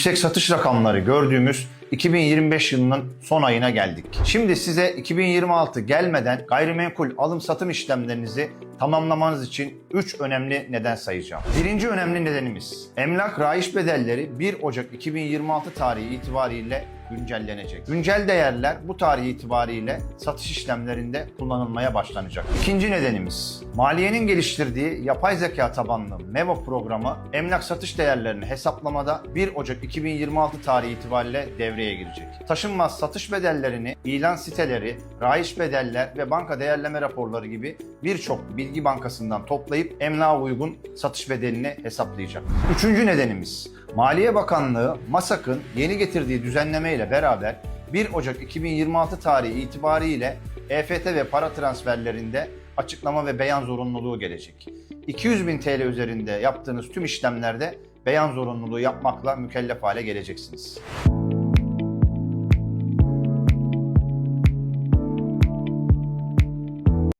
yüksek satış rakamları gördüğümüz 2025 yılının son ayına geldik. Şimdi size 2026 gelmeden gayrimenkul alım satım işlemlerinizi tamamlamanız için 3 önemli neden sayacağım. Birinci önemli nedenimiz emlak rayiç bedelleri 1 Ocak 2026 tarihi itibariyle güncellenecek. Güncel değerler bu tarih itibariyle satış işlemlerinde kullanılmaya başlanacak. İkinci nedenimiz maliyenin geliştirdiği yapay zeka tabanlı MEVO programı emlak satış değerlerini hesaplamada 1 Ocak 2026 tarihi itibariyle devreye girecek. Taşınmaz satış bedellerini ilan siteleri, rayiç bedeller ve banka değerleme raporları gibi birçok bilgi bankasından toplayıp emlağa uygun satış bedelini hesaplayacak. Üçüncü nedenimiz Maliye Bakanlığı MASAK'ın yeni getirdiği düzenlemeyle beraber 1 Ocak 2026 tarihi itibariyle EFT ve para transferlerinde açıklama ve beyan zorunluluğu gelecek. 200 bin TL üzerinde yaptığınız tüm işlemlerde beyan zorunluluğu yapmakla mükellef hale geleceksiniz.